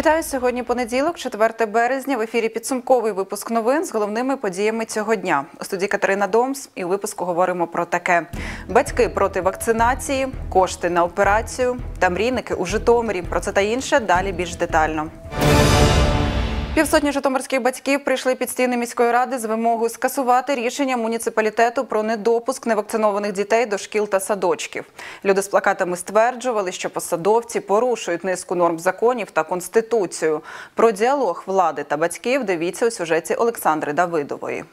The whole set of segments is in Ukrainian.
Вітаю сьогодні. Понеділок, 4 березня. В ефірі підсумковий випуск новин з головними подіями цього дня. У студії Катерина Домс і у випуску говоримо про таке: батьки проти вакцинації, кошти на операцію та мрійники у Житомирі. Про це та інше далі більш детально. Півсотні житомирських батьків прийшли під стіни міської ради з вимогою скасувати рішення муніципалітету про недопуск невакцинованих дітей до шкіл та садочків. Люди з плакатами стверджували, що посадовці порушують низку норм законів та конституцію. Про діалог влади та батьків дивіться у сюжеті Олександри Давидової.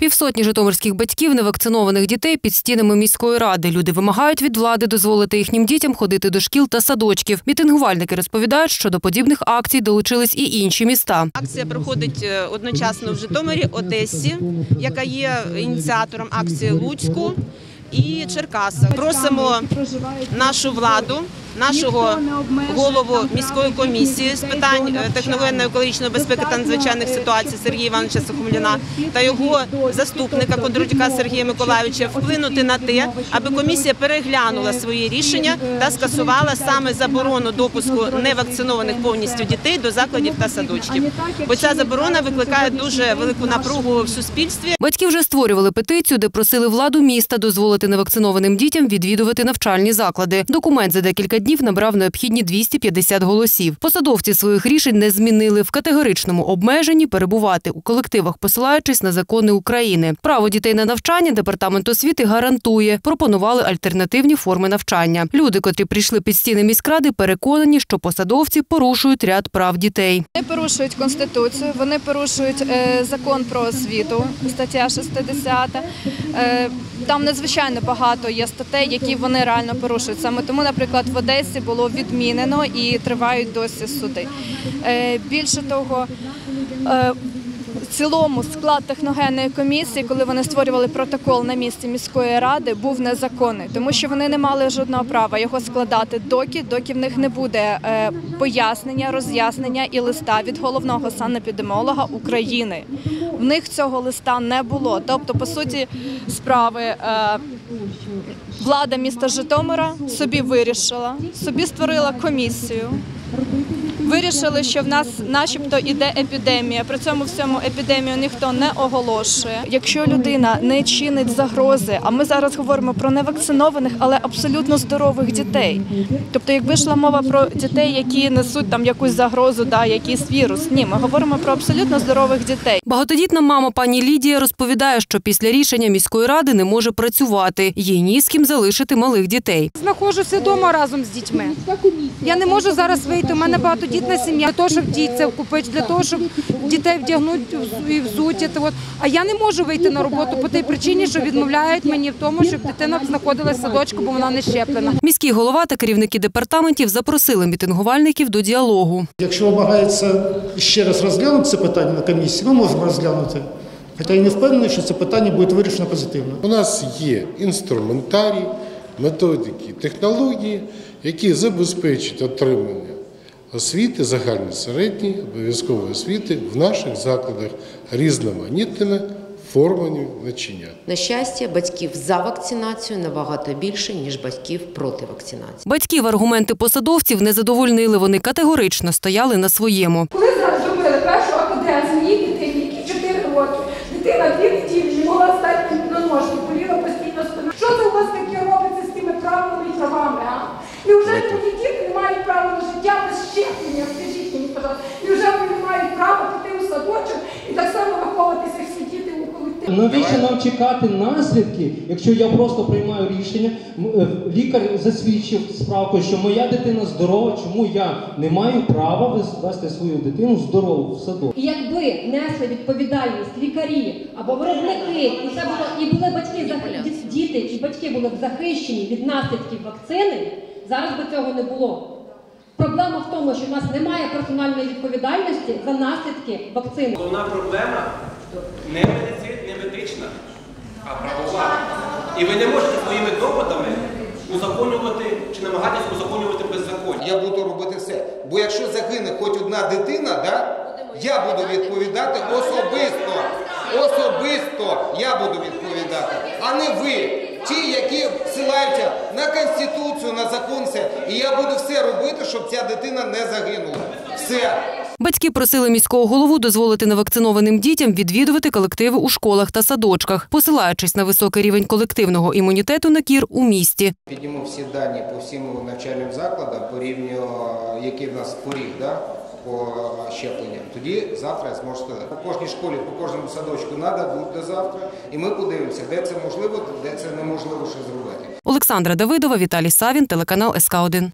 Півсотні житомирських батьків невакцинованих дітей під стінами міської ради. Люди вимагають від влади дозволити їхнім дітям ходити до шкіл та садочків. Мітингувальники розповідають, що до подібних акцій долучились і інші міста. Акція проходить е, одночасно в Житомирі, Одесі, яка є ініціатором акції Луцьку і Черкасах. Просимо нашу владу, нашого голову міської комісії з питань е, техногенно-екологічної безпеки та надзвичайних ситуацій Сергія Івановича Сухомліна та його заступника Кондрудюка Сергія Миколайовича вплинути на те, аби комісія переглянула свої рішення та скасувала саме заборону допуску невакцинованих повністю дітей до закладів та садочків. Бо ця заборона викликає дуже велику напругу в суспільстві. Батьки вже створювали петицію, де просили владу міста дозволити невакцинованим дітям відвідувати навчальні заклади. Документ за декілька днів набрав необхідні 250 голосів. Посадовці своїх рішень не змінили в категоричному обмеженні перебувати у колективах, посилаючись на закони України. Право дітей на навчання департамент освіти гарантує. Пропонували альтернативні форми навчання. Люди, котрі прийшли під стіни міськради, переконані, що посадовці порушують ряд прав дітей. Вони порушують конституцію, вони порушують е, закон про освіту, стаття 60. Е, там надзвичайно багато є статей, які вони реально порушують. Саме тому, наприклад, в Одесі було відмінено і тривають досі суди. Е, більше того, е, в цілому склад техногенної комісії, коли вони створювали протокол на місці міської ради, був незаконний, тому що вони не мали жодного права його складати доки, доки в них не буде е, пояснення, роз'яснення і листа від головного санепідемолога України. В них цього листа не було. Тобто, по суті, справи е, влада міста Житомира собі вирішила, собі створила комісію. Вирішили, що в нас, начебто, іде епідемія. При цьому всьому епідемію ніхто не оголошує. Якщо людина не чинить загрози, а ми зараз говоримо про невакцинованих, але абсолютно здорових дітей. Тобто, якби йшла мова про дітей, які несуть там якусь загрозу, да, якийсь вірус. Ні, ми говоримо про абсолютно здорових дітей. Багатодітна мама пані Лідія розповідає, що після рішення міської ради не може працювати. Їй ні з ким залишити малих дітей. Знаходжуся вдома разом з дітьми. Я не можу зараз вийти. У мене багатодітна сім'я для того, щоб дітей купити, для того, щоб дітей вдягнути і взуті. От. А я не можу вийти на роботу по тій причині, що відмовляють мені в тому, щоб дитина знаходилася в садочку, бо вона не щеплена. Міський голова та керівники департаментів запросили мітингувальників до діалогу. Якщо вимагається ще раз розглянути це питання на комісії, ми можемо розглянути. Хоча я не впевнений, що це питання буде вирішено позитивно. У нас є інструментарій, методики, технології, які забезпечать отримання освіти, загальної середньої, обов'язкової освіти в наших закладах різноманітними формами навчання. На щастя, батьків за вакцинацію набагато більше, ніж батьків проти вакцинації. Батьків аргументи посадовців не задовольнили. Вони категорично стояли на своєму. Коли зараз зробили першу АКД з моїй дитині, які 4 роки, дитина дві неділі не могла стати на ножки, боліла постійно спина. Що це у вас таке робиться з тими правилами і правами, а? І вже тоді діти не мають права на життя без щеплення, скажіть мені, пожалуйста. І вже вони не мають права піти у садочок і так само виховуватися, як всі діти у колективі. Навіщо нам чекати наслідки, якщо я просто приймаю рішення, е, лікар засвідчив справку, що моя дитина здорова, чому я не маю права вести свою дитину здорову в садок? І якби несли відповідальність лікарі або виробники, і це було і були батьки діти, і батьки були б захищені від наслідків вакцини, зараз би цього не було. Проблема в тому, що в нас немає персональної відповідальності за наслідки вакцини. Головна проблема не медици, не медична, а правова. І ви не можете своїми доводами узаконювати чи намагатись узаконювати беззаконня. Я буду робити все. Бо якщо загине хоч одна дитина, да, я буду відповідати особисто. Особисто я буду відповідати, а не ви. ті, які посилаються на Конституцію, на закон, все. І я буду все робити, щоб ця дитина не загинула. Все. Батьки просили міського голову дозволити невакцинованим дітям відвідувати колективи у школах та садочках, посилаючись на високий рівень колективного імунітету на кір у місті. Підніму всі дані по всім навчальним закладам по рівню, який в нас поріг, да, по щепленням. Тоді завтра я зможу сказати. По кожній школі, по кожному садочку треба буде завтра. І ми подивимося, де це можливо, де це неможливо ще зробити. Олександра Давидова, Віталій Савін, телеканал СК 1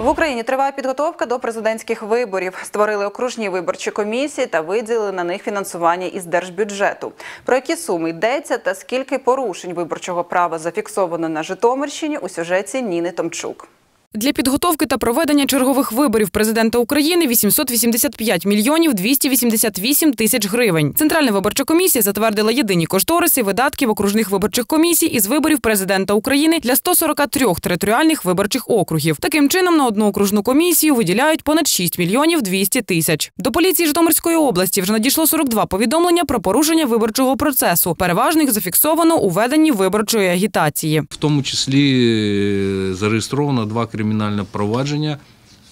В Україні триває підготовка до президентських виборів. Створили окружні виборчі комісії та виділили на них фінансування із держбюджету. Про які суми йдеться та скільки порушень виборчого права зафіксовано на Житомирщині у сюжеті Ніни Томчук. Для підготовки та проведення чергових виборів президента України 885 мільйонів 288 тисяч гривень. Центральна виборча комісія затвердила єдині кошториси видатків окружних виборчих комісій із виборів президента України для 143 територіальних виборчих округів. Таким чином на одну окружну комісію виділяють понад 6 мільйонів 200 тисяч. До поліції Житомирської області вже надійшло 42 повідомлення про порушення виборчого процесу. Переважно зафіксовано у веденні виборчої агітації. В тому числі е, зареєстровано два кримінальні провадження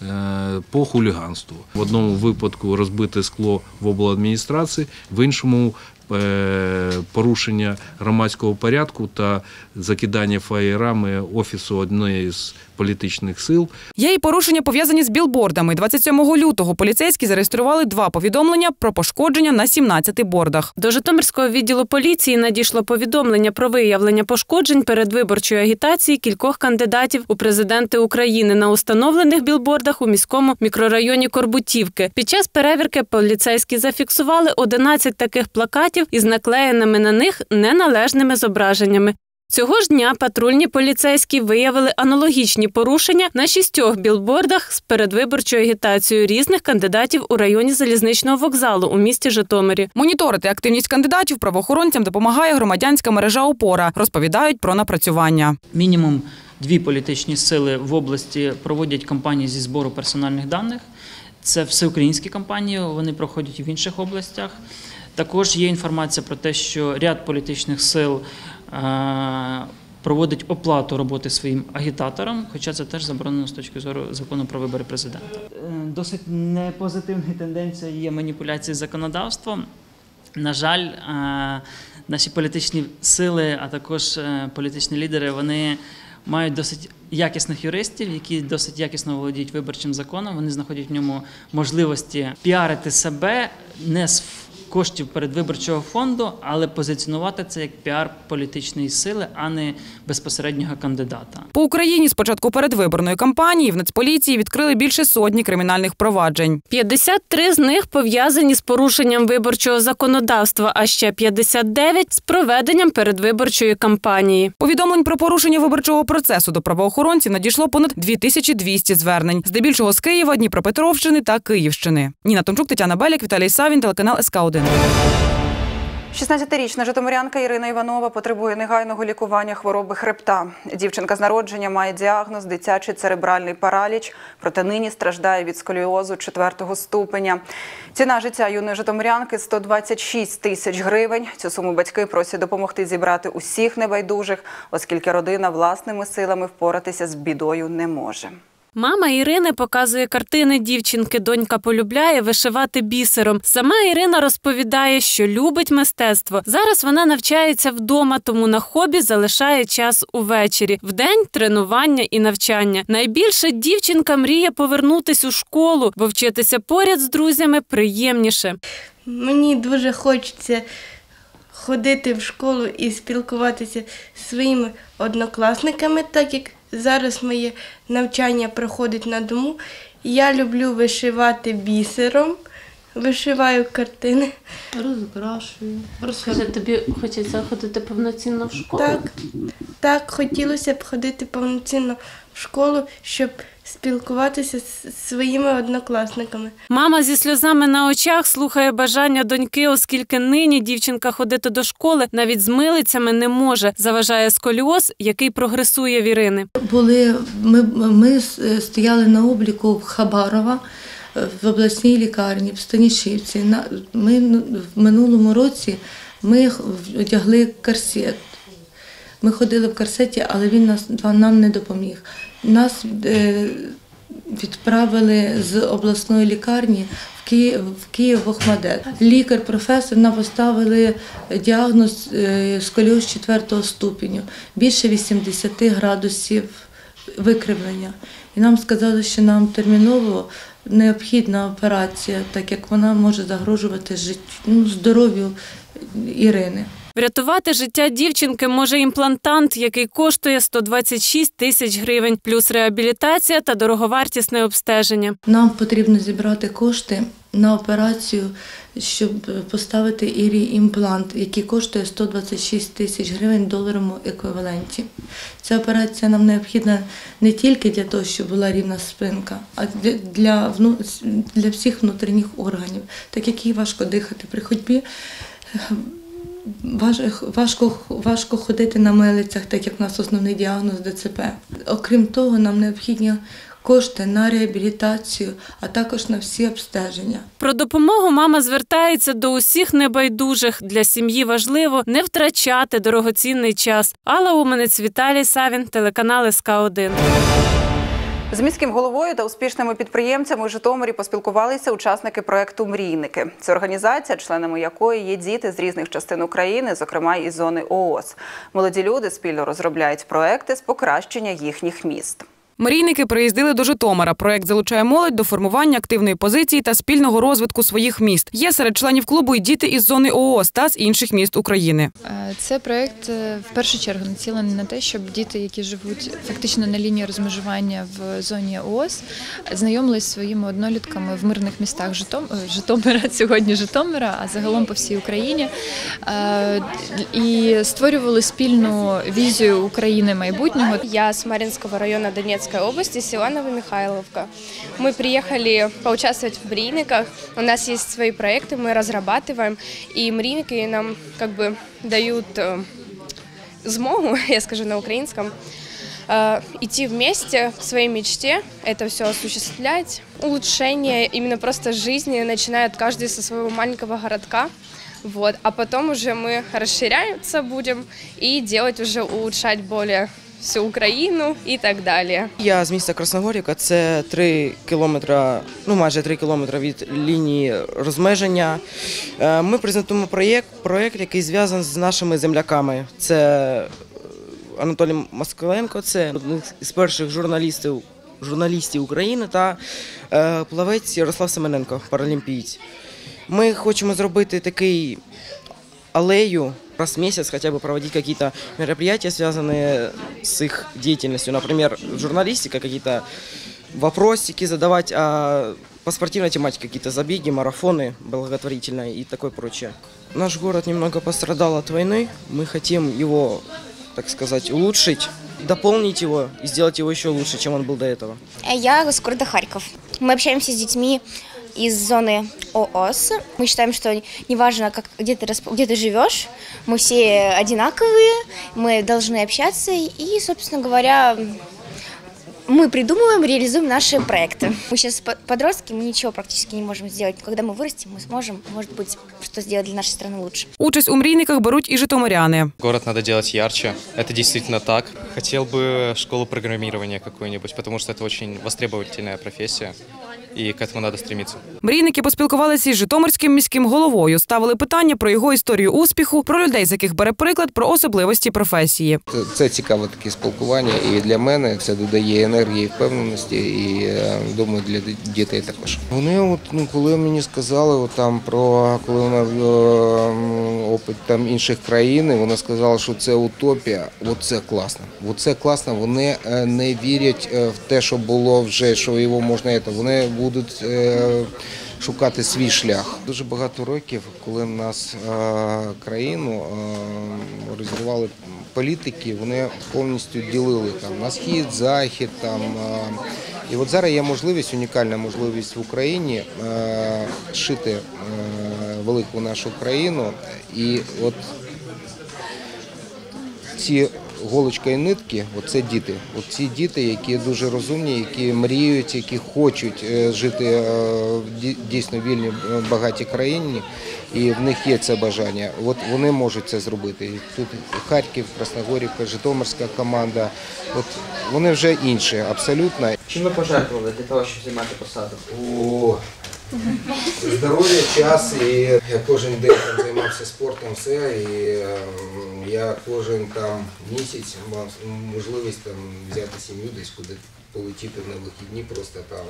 е, по хуліганству. В одному випадку розбите скло в обладміністрації, в іншому е, порушення громадського порядку та закидання фаєрами офісу однієї з політичних сил. Є і порушення пов'язані з білбордами. 27 лютого поліцейські зареєстрували два повідомлення про пошкодження на 17 бордах. До Житомирського відділу поліції надійшло повідомлення про виявлення пошкоджень передвиборчої агітації кількох кандидатів у президенти України на установлених білбордах у міському мікрорайоні Корбутівки. Під час перевірки поліцейські зафіксували 11 таких плакатів із наклеєними на них неналежними зображеннями. Цього ж дня патрульні поліцейські виявили аналогічні порушення на шістьох білбордах з передвиборчою агітацією різних кандидатів у районі залізничного вокзалу у місті Житомирі. Моніторити активність кандидатів правоохоронцям допомагає громадянська мережа Опора. Розповідають про напрацювання. Мінімум дві політичні сили в області проводять кампанії зі збору персональних даних. Це всеукраїнські кампанії, вони проходять в інших областях. Також є інформація про те, що ряд політичних сил проводить оплату роботи своїм агітаторам, хоча це теж заборонено з точки зору закону про вибори президента. Е, Досить непозитивною тенденцією є маніпуляції законодавством. На жаль, е, наші політичні сили, а також е, політичні лідери, вони мають досить якісних юристів, які досить якісно володіють виборчим законом. Вони знаходять в ньому можливості піарити себе не з коштів передвиборчого фонду, але позиціонувати це як піар політичної сили, а не безпосереднього кандидата. По Україні спочатку передвиборної кампанії в Нацполіції відкрили більше сотні кримінальних проваджень. 53 з них пов'язані з порушенням виборчого законодавства, а ще 59 – з проведенням передвиборчої кампанії. Повідомлень про порушення виборчого процесу до правоохоронців надійшло понад 2200 звернень, здебільшого з Києва, Дніпропетровщини та Київщини. Ніна Томчук, Тетяна Беляк, Віталій Савін, телеканал СК1 годин. 16-річна Житомирянка Ірина Іванова потребує негайного лікування хвороби хребта. Дівчинка з народження має діагноз дитячий церебральний параліч, проте нині страждає від сколіозу четвертого ступеня. Ціна життя юної Житомирянки 126 тисяч гривень. Цю суму батьки просять допомогти зібрати усіх небайдужих, оскільки родина власними силами впоратися з бідою не може. Мама Ірини показує картини дівчинки. Донька полюбляє вишивати бісером. Сама Ірина розповідає, що любить мистецтво. Зараз вона навчається вдома, тому на хобі залишає час увечері. Вдень тренування і навчання. Найбільше дівчинка мріє повернутись у школу, бо вчитися поряд з друзями приємніше. Мені дуже хочеться ходити в школу і спілкуватися зі своїми однокласниками, так як зараз моє навчання проходить на дому. Я люблю вишивати бісером, вишиваю картини. Розкрашую. Розкажи, тобі хочеться ходити повноцінно в школу? Так, так, хотілося б ходити повноцінно в школу, щоб спілкуватися з своїми однокласниками. Мама зі сльозами на очах слухає бажання доньки, оскільки нині дівчинка ходити до школи навіть з милицями не може. Заважає сколіоз, який прогресує в Ірини. Були ми, ми стояли на обліку в Хабарова в обласній лікарні в Станішівці. На ми в минулому році ми одягли корсет. Ми ходили в корсеті, але він нас нам не допоміг. Нас е, відправили з обласної лікарні в Київ, в Київ в Охмадет. Лікар, професор нам поставили діагноз е, сколіоз 4 ступеню, більше 80 градусів викривлення. І нам сказали, що нам терміново необхідна операція, так як вона може загрожувати життю, ну, здоров'ю Ірини. Врятувати життя дівчинки може імплантант, який коштує 126 тисяч гривень, плюс реабілітація та дороговартісне обстеження. Нам потрібно зібрати кошти на операцію, щоб поставити Ірі імплант, який коштує 126 тисяч гривень в доларовому еквіваленті. Ця операція нам необхідна не тільки для того, щоб була рівна спинка, а для, для всіх внутрішніх органів, так як їй важко дихати при ходьбі. Важ- Важко, важко ходити на милицях, так як у нас основний діагноз ДЦП. Окрім того, нам необхідні кошти на реабілітацію, а також на всі обстеження. Про допомогу мама звертається до усіх небайдужих. Для сім'ї важливо не втрачати дорогоцінний час. Алла Уманець, Віталій Савін, телеканал СК 1 З міським головою та успішними підприємцями у Житомирі поспілкувалися учасники проекту Мрійники. Це організація, членами якої є діти з різних частин України, зокрема із зони ООС. Молоді люди спільно розробляють проекти з покращення їхніх міст. Мрійники приїздили до Житомира. Проект залучає молодь до формування активної позиції та спільного розвитку своїх міст. Є серед членів клубу і діти із зони ООС та з інших міст України. Е, Це проект е, в першу чергу націлений на те, щоб діти, які живуть фактично на лінії розмежування в зоні ООС, знайомились зі своїми однолітками в мирних містах Житом... е, Житомира, сьогодні Житомира, а загалом по всій Україні. І створювали спільну візію України майбутнього. Я с Маринского района Донецкой области, села Новомихайловка. Мы приехали поучаствовать в Мрийниках. У нас есть свои проекты, мы разрабатываем, и Мрийники нам как бы дают э, змогу, я скажу на украинском, э, идти вместе к своей мечте, это все осуществлять. Улучшение именно просто жизни начинает каждый со своего маленького городка. Вот, а потом уже мы расширяться будем и делать уже улучшать более всю Україну і так далі. Я з міста Красногорівка, це 3 кілометри, ну майже 3 кілометри від лінії розмеження. Е, Ми презентуємо проєкт, проєкт, який зв'язаний з нашими земляками. Це Анатолій Москаленко, це один з перших журналістів, журналістів України та е, плавець Ярослав Семененко, паралімпієць. Ми хочемо зробити такий аллею раз в месяц хотя бы проводить какие-то мероприятия, связанные с их деятельностью. Например, журналистика, какие-то вопросики задавать, а по спортивной тематике какие-то забеги, марафоны благотворительные и такое прочее. Наш город немного пострадал от войны. Мы хотим его, так сказать, улучшить, дополнить его и сделать его еще лучше, чем он был до этого. Я из города Харьков. Мы общаемся с детьми из зоны ООС. Мы считаем, что неважно, как, где, ты, где ты живешь, мы все одинаковые, мы должны общаться и, собственно говоря, мы придумываем, реализуем наши проекты. Мы сейчас по- подростки, мы ничего практически не можем сделать. Когда мы вырастем, мы сможем, может быть, что сделать для нашей страны лучше. Участь у мрійниках беруть і житомиряни. Город надо делать ярче. Это действительно так. Хотел бы школу программирования какую-нибудь, потому что это очень востребовательная профессия, и к этому надо стремиться. Мрійники поспілкувалися із Житомирським міським головою, ставили питання про його історію успіху, про людей, з яких бере приклад, про особливості професії. Це- цікаве таке спілкування, і для мене це додає енергії, впевненості, і е, думаю, для дітей також. Вони, от ну коли мені сказали, от, там про коли вона е, опит там інших країн, вона сказала, що це утопія. От це класно. От це класно. Вони е, не вірять в те, що було вже, що його можна. Це. Вони будуть. е, Шукати свій шлях дуже багато років, коли в нас е, країну е, роздавали політики, вони повністю ділили там на схід, захід. Там і от зараз є можливість, унікальна можливість в Україні шити велику нашу країну. І от ці голочка і нитки, оце діти. Оці діти, які дуже розумні, які мріють, які хочуть е, жити е, в дійсно вільній е, багатій країні, і в них є це бажання. От вони можуть це зробити. І тут Харків, Красногорівка, Житомирська команда. От вони вже інші, абсолютно. Чим ви пожертвували для того, щоб займати посаду? О, здоров'я, час і я кожен день там займався спортом, все. І я кожен там місяць мав можливість там взяти сім'ю десь куди полетіти на вихідні, просто там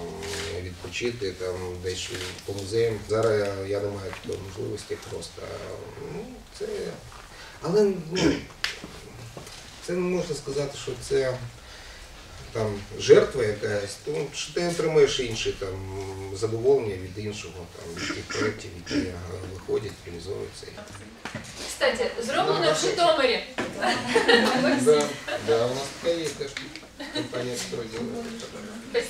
відпочити, там десь по музеям. Зараз я, я не маю такої можливості просто. Ну, це, але ну, це не можна сказати, що це там жертва якась, то що ти отримаєш інші там задоволення від іншого, там від тих проєктів, які виходять, реалізовуються. Кстати, зроблено в Житомирі. Да, да, у нас така є теж компанія, яка.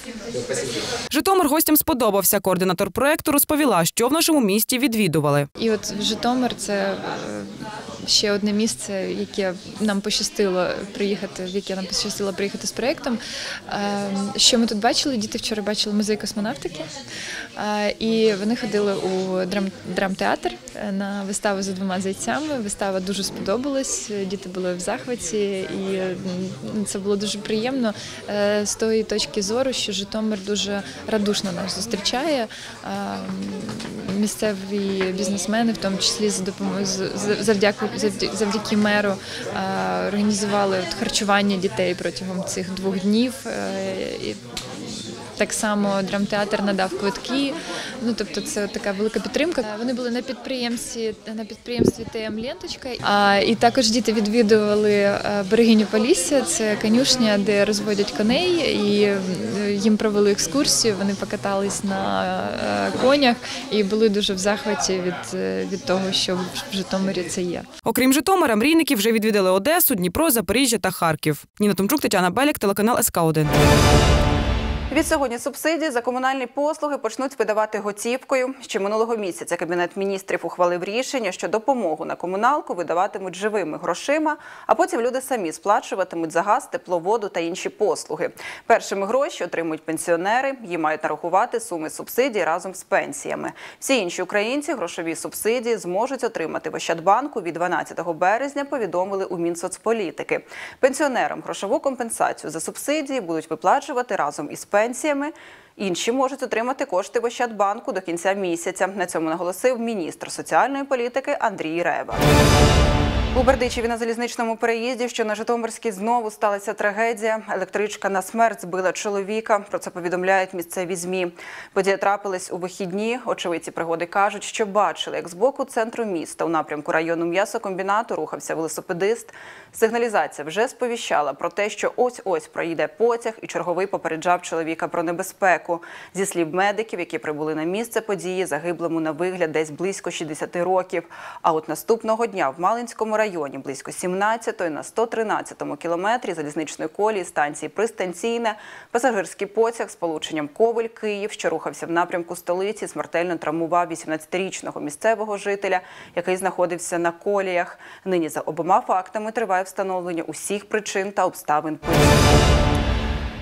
Житомир гостям сподобався. Координатор проекту розповіла, що в нашому місті відвідували. І от Житомир це е, ще одне місце, яке нам пощастило приїхати, в яке нам пощастило приїхати з проєктом. Е, Що ми тут бачили? Діти вчора бачили музей космонавтики, Е, і вони ходили у драм, драмтеатр е, на виставу за двома зайцями. Вистава дуже сподобалась. Діти були в захваті, і це було дуже приємно е, з тої точки зору, що Житомир дуже радушно нас зустрічає. Е, Місцеві бізнесмени, в тому числі за допомогою завдяки завдя- завдяки меру, е, організували харчування дітей протягом цих двох днів. Так само драмтеатр надав квитки. Ну тобто, це така велика підтримка. Вони були на підприємстві на підприємстві ТМ Ленточка. А і також діти відвідували е, берегиню Полісся. Це конюшня, де розводять коней, і е, їм провели екскурсію. Вони покатались на е, конях і були дуже в захваті від, від того, що в Житомирі це є. Окрім Житомира, мрійники вже відвідали Одесу, Дніпро, Запоріжжя та Харків. Ніна Томчук, Тетяна Белік, телеканал СК 1 Від сьогодні субсидії за комунальні послуги почнуть видавати готівкою. Ще минулого місяця Кабінет міністрів ухвалив рішення, що допомогу на комуналку видаватимуть живими грошима, а потім люди самі сплачуватимуть за газ, тепло, воду та інші послуги. Першими гроші отримують пенсіонери. Їм мають нарахувати суми субсидій разом з пенсіями. Всі інші українці грошові субсидії зможуть отримати в Ощадбанку від 12 березня. Повідомили у Мінсоцполітики. Пенсіонерам грошову компенсацію за субсидії будуть виплачувати разом із пенсіями. Інші можуть отримати кошти в Ощадбанку до кінця місяця. На цьому наголосив міністр соціальної політики Андрій Рева. У Бердичеві на залізничному переїзді, що на Житомирській знову сталася трагедія. Електричка на смерть збила чоловіка. Про це повідомляють місцеві змі. Подія трапилась у вихідні. Очевидці пригоди кажуть, що бачили, як з боку центру міста у напрямку району м'ясокомбінату рухався велосипедист. Сигналізація вже сповіщала про те, що ось ось проїде потяг, і черговий попереджав чоловіка про небезпеку. Зі слів медиків, які прибули на місце події, загиблому на вигляд десь близько 60 років. А от наступного дня в Малинському районі близько 17-ї на 113-му кілометрі залізничної колії станції Пристанційне пасажирський потяг з полученням Ковель Київ, що рухався в напрямку столиці, смертельно травмував 18-річного місцевого жителя, який знаходився на коліях. Нині за обома фактами триває встановлення усіх причин та обставин події.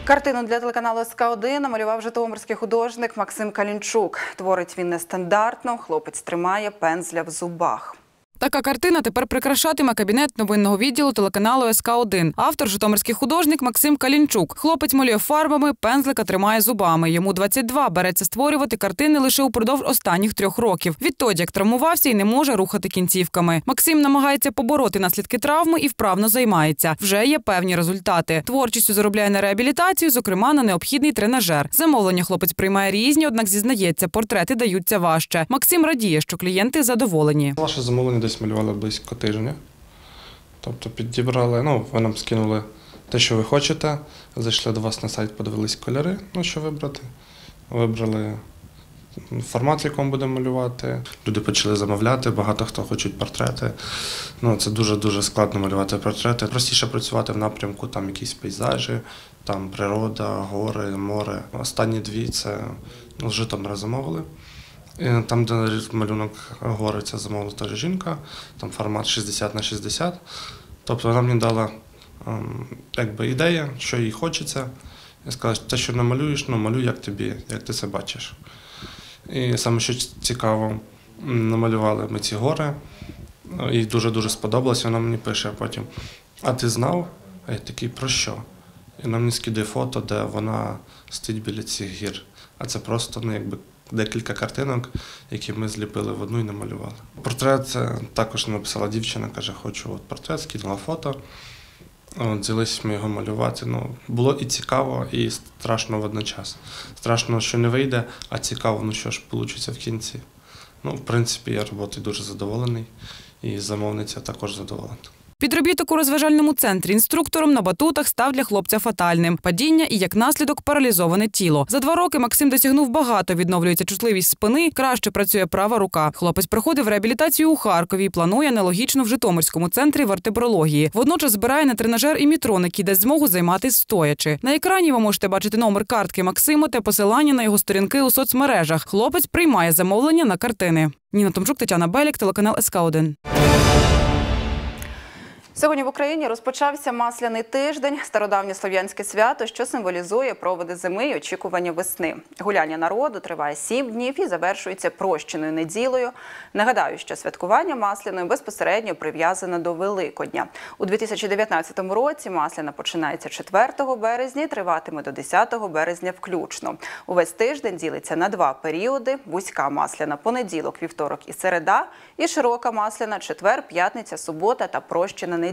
Картину для телеканалу СК1 намалював житомирський художник Максим Калінчук. Творить він нестандартно. Хлопець тримає пензля в зубах. Така картина тепер прикрашатиме кабінет новинного відділу телеканалу СК 1 Автор житомирський художник Максим Калінчук. Хлопець малює фарбами, пензлика тримає зубами. Йому 22, береться створювати картини лише упродовж останніх трьох років. Відтоді як травмувався і не може рухати кінцівками. Максим намагається побороти наслідки травми і вправно займається. Вже є певні результати. Творчістю заробляє на реабілітацію, зокрема на необхідний тренажер. Замовлення хлопець приймає різні, однак зізнається, портрети даються важче. Максим радіє, що клієнти задоволені. Ваше замовлення десь малювали близько тижня. Тобто підібрали, ну, ви нам скинули те, що ви хочете. Зайшли до вас на сайт, подивились кольори, ну що вибрати. Вибрали формат, в якому будемо малювати. Люди почали замовляти, багато хто хочуть портрети. Ну, це дуже-дуже складно малювати портрети. Простіше працювати в напрямку там якісь пейзажі, там природа, гори, море. Останні дві це ну, з Житомира замовили. І Там, де малюнок гори, це замовила теж жінка, там формат 60 на 60. Тобто вона мені дала ем, якби ідея, що їй хочеться. Я сказав, те, що намалюєш, ну малюй як тобі, як ти це бачиш. І саме що цікаво, намалювали ми ці гори. Їй дуже-дуже сподобалось, вона мені пише потім. А ти знав? А я такий, про що? І вона мені скидає фото, де вона стоїть біля цих гір. А це просто ну, якби декілька картинок, які ми зліпили в одну і намалювали. Портрет це також написала дівчина, каже, хочу от портрет, скинула фото. От, взялись ми його малювати. Ну, було і цікаво, і страшно водночас. Страшно, що не вийде, а цікаво, ну що ж вийде в кінці. Ну, в принципі, я роботою дуже задоволений, і замовниця також задоволена. Підробіток у розважальному центрі інструктором на батутах став для хлопця фатальним. Падіння і як наслідок паралізоване тіло. За два роки Максим досягнув багато. Відновлюється чутливість спини, краще працює права рука. Хлопець проходив реабілітацію у Харкові. і Планує аналогічно в Житомирському центрі вертебрології. Водночас збирає на тренажер і мітрон, який дасть змогу займатися стоячи. На екрані ви можете бачити номер картки Максима та посилання на його сторінки у соцмережах. Хлопець приймає замовлення на картини. Ніна Томчук, Тетяна Белік, телеканал СК 1 Сьогодні в Україні розпочався масляний тиждень, стародавнє слов'янське свято, що символізує проводи зими і очікування весни. Гуляння народу триває сім днів і завершується прощеною неділею. Нагадаю, що святкування масляної безпосередньо прив'язане до Великодня. У 2019 році масляна починається 4 березня і триватиме до 10 березня включно. Увесь тиждень ділиться на два періоди: вузька масляна понеділок, вівторок і середа, і широка масляна четвер, п'ятниця, субота та прощена неділя.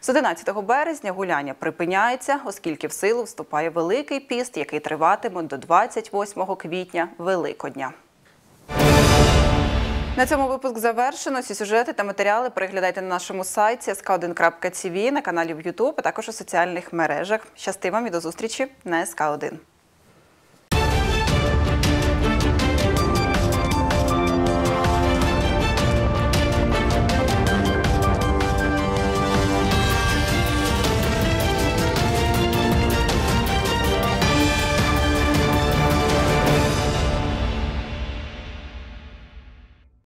З 11 березня гуляння припиняється, оскільки в силу вступає Великий піст, який триватиме до 28 квітня Великодня. На цьому випуск завершено. Всі сюжети та матеріали переглядайте на нашому сайті sk1.tv, на каналі в YouTube, а також у соціальних мережах. Щасти вам і до зустрічі на СК1.